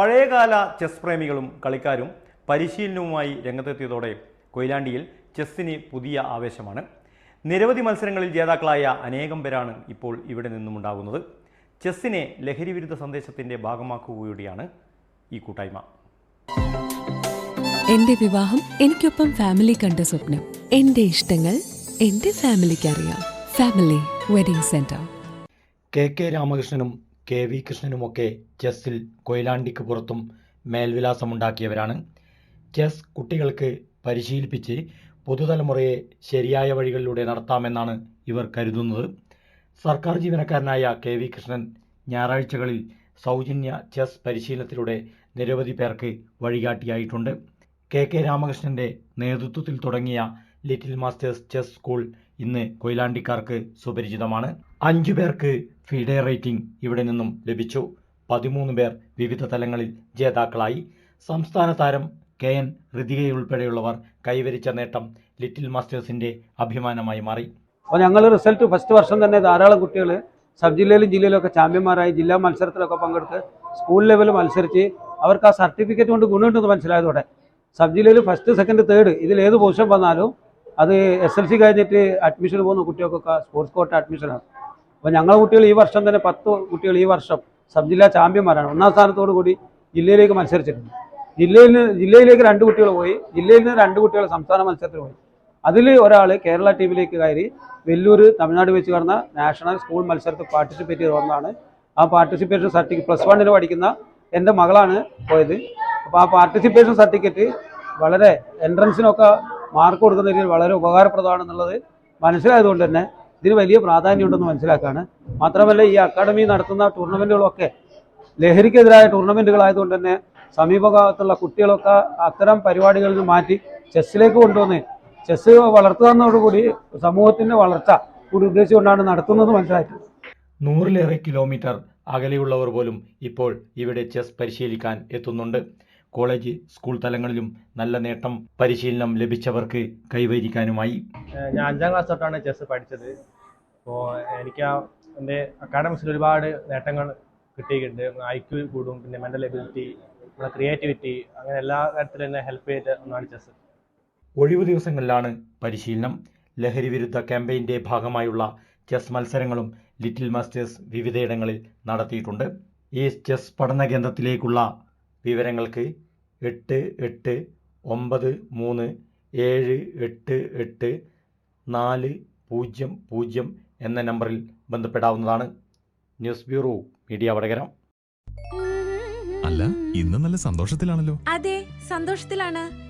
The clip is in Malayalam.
പഴയകാല ചെസ് പ്രേമികളും കളിക്കാരും പരിശീലനവുമായി രംഗത്തെത്തിയതോടെ കൊയിലാണ്ടിയിൽ ചെസ്സിന് പുതിയ ആവേശമാണ്. നിരവധി മത്സരങ്ങളിൽ ജേതാക്കളായ അനേകം പേരാണ് ഇപ്പോൾ ഇവിടെ നിന്നുമുണ്ടാകുന്നത് ചെസ്സിനെ ലഹരിവിരുദ്ധ സന്ദേശത്തിന്റെ ഭാഗമാക്കുകയാണ് ഈ കൂട്ടായ്മ. എന്റെ വിവാഹം എനിക്കൊപ്പം ഫാമിലി കണ്ട സ്വപ്നം. എന്റെ ഇഷ്ടങ്ങൾ എന്റെ ഫാമിലിക്ക് അറിയാം family wedding centre. K K രാമകൃഷ്ണനും K V കൃഷ്ണനുമൊക്കെ ചെസ്സിൽ കൊയിലാണ്ടിക്ക് പുറത്തും മേൽവിലാസമുണ്ടാക്കിയവരാണ്. ചെസ് കുട്ടികൾക്ക് പരിശീലിപ്പിച്ച് പുതുതലമുറയെ ശരിയായ വഴികളിലൂടെ നടത്താമെന്നാണ് ഇവർ കരുതുന്നത്. സർക്കാർ ജീവനക്കാരനായ കെ വി കൃഷ്ണൻ ഞായറാഴ്ചകളിൽ സൗജന്യ ചെസ് പരിശീലനത്തിലൂടെ നിരവധി പേർക്ക് വഴികാട്ടിയായിട്ടുണ്ട്. കെ കെ രാമകൃഷ്ണന്റെ നേതൃത്വത്തിൽ തുടങ്ങിയ ലിറ്റിൽ മാസ്റ്റേഴ്സ് ചെസ് സ്കൂൾ ഇന്ന് കൊയിലാണ്ടിക്കാർക്ക് സുപരിചിതമാണ്. അഞ്ചു പേർക്ക് ഫിഡെ റേറ്റിംഗ് ഇവിടെ നിന്നും ലഭിച്ചു. പതിമൂന്ന് പേർ വിവിധ തലങ്ങളിൽ ജേതാക്കളായി. സംസ്ഥാന താരം കെ എൻ ഹൃതികയുൾപ്പെടെയുള്ളവർ കൈവരിച്ച നേട്ടം ലിറ്റിൽ മാസ്റ്റേഴ്സിന്റെ അഭിമാനമായി മാറി. അപ്പോൾ ഞങ്ങൾ റിസൾട്ട് ഫസ്റ്റ് വർഷം തന്നെ ധാരാളം കുട്ടികൾ സബ് ജില്ലയിലും ജില്ലയിലും ഒക്കെ ചാമ്പ്യന്മാരായി ജില്ലാ മത്സരത്തിലൊക്കെ പങ്കെടുത്ത് സ്കൂൾ ലെവൽ മത്സരിച്ച് അവർക്ക് ആ സർട്ടിഫിക്കറ്റ് കൊണ്ട് ഗുണമുണ്ടെന്ന് മനസ്സിലായതോടെ സബ് ജില്ലയിൽ ഫസ്റ്റ് സെക്കൻഡ് തേർഡ് ഇതിൽ ഏത് പൊസിഷൻ വന്നാലും അത് എസ് എൽ സി കഴിഞ്ഞിട്ട് അഡ്മിഷൻ പോകുന്ന കുട്ടികൾക്കൊക്കെ സ്പോർട്സ് കോട്ട അഡ്മിഷനാണ് അപ്പോൾ ഞങ്ങളെ കുട്ടികൾ ഈ വർഷം തന്നെ പത്ത് കുട്ടികൾ ഈ വർഷം സബ് ജില്ലാ ചാമ്പ്യന്മാരാണ് ഒന്നാം സ്ഥാനത്തോടു കൂടി ജില്ലയിലേക്ക് മത്സരിച്ചിട്ടുണ്ട്. ജില്ലയിൽ ജില്ലയിലേക്ക് രണ്ട് കുട്ടികൾ പോയി. ജില്ലയിൽ നിന്ന് രണ്ട് കുട്ടികൾ സംസ്ഥാന മത്സരത്തിൽ പോയി. അതിൽ ഒരാൾ കേരള ടീമിലേക്ക് കയറി വെല്ലൂർ തമിഴ്നാട് വെച്ച് നടന്ന നാഷണൽ സ്കൂൾ മത്സരത്തിൽ പാർട്ടിസിപ്പേറ്റ് ചെയ്ത് വന്നതാണ് ആ പാർട്ടിസിപ്പേഷൻ സർട്ടിഫിക്കറ്റ് പ്ലസ് വണ്ണിന് പഠിക്കുന്ന എന്റെ മകളാണ് പോയത്. അപ്പോൾ ആ പാർട്ടിസിപ്പേഷൻ സർട്ടിഫിക്കറ്റ് വളരെ എൻട്രൻസിനൊക്കെ മാർക്ക് കൊടുക്കുന്ന രീതിയിൽ വളരെ ഉപകാരപ്രദമാണെന്നുള്ളത് മനസ്സിലായതുകൊണ്ട് തന്നെ ഇതിന് വലിയ പ്രാധാന്യമുണ്ടെന്ന് മനസ്സിലാക്കാണ്. മാത്രമല്ല ഈ അക്കാഡമി നടത്തുന്ന ടൂർണമെന്റുകളൊക്കെ ലഹരിക്കെതിരായ ടൂർണമെന്റുകളായതുകൊണ്ട് തന്നെ സമീപകാലത്തുള്ള കുട്ടികളൊക്കെ അത്തരം പരിപാടികളിൽ നിന്ന് മാറ്റി ചെസ്സിലേക്ക് കൊണ്ടുവന്ന് ചെസ്സ് വളർത്തുന്നതോടുകൂടി സമൂഹത്തിന്റെ വളർച്ച കൂടി ഉദ്ദേശിച്ചുകൊണ്ടാണ് നടത്തുന്നത് മനസ്സിലാക്കി നൂറിലേറെ കിലോമീറ്റർ അകലെയുള്ളവർ പോലും ഇപ്പോൾ ഇവിടെ ചെസ് പരിശീലിക്കാൻ എത്തുന്നുണ്ട്. കോളേജ് സ്കൂൾ തലങ്ങളിലും നല്ല നേട്ടം പരിശീലനം ലഭിച്ചവർക്ക് കൈവരിക്കാനുമായി. ഞാൻ അഞ്ചാം ക്ലാസ് തൊട്ടാണ് ചെസ് പഠിച്ചത്. അപ്പോൾ എനിക്ക് ആ എന്റെ അക്കാഡമിക്സിൽ ഒരുപാട് നേട്ടങ്ങൾ കിട്ടിയിട്ടുണ്ട്. ഐ ക്യു കൂടും പിന്നെ മെന്റൽ എബിലിറ്റി നമ്മുടെ ക്രിയേറ്റിവിറ്റി അങ്ങനെ എല്ലാ കാര്യത്തിലും എന്നെ ഹെൽപ്പ് ചെയ്ത ഒന്നാണ് ചെസ് ഒഴിവു ദിവസങ്ങളിലാണ് പരിശീലനം. ലഹരി വിരുദ്ധ ക്യാമ്പയിന്റെ ഭാഗമായുള്ള ചെസ് മത്സരങ്ങളും ലിറ്റിൽ മാസ്റ്റേഴ്സ് വിവിധയിടങ്ങളിൽ നടത്തിയിട്ടുണ്ട്. ഈ ചെസ് പഠന കേന്ദ്രത്തിലേക്കുള്ള വിവരങ്ങൾക്ക് എട്ട് എട്ട് ഒമ്പത് മൂന്ന് ഏഴ് എട്ട് എട്ട് നാല് പൂജ്യം പൂജ്യം എന്ന നമ്പറിൽ ബന്ധപ്പെടാവുന്നതാണ്. News bureau media Vadakara. അല്ല ഇന്ന് നല്ല സന്തോഷത്തിലാണല്ലോ. അതെ സന്തോഷത്തിലാണ്.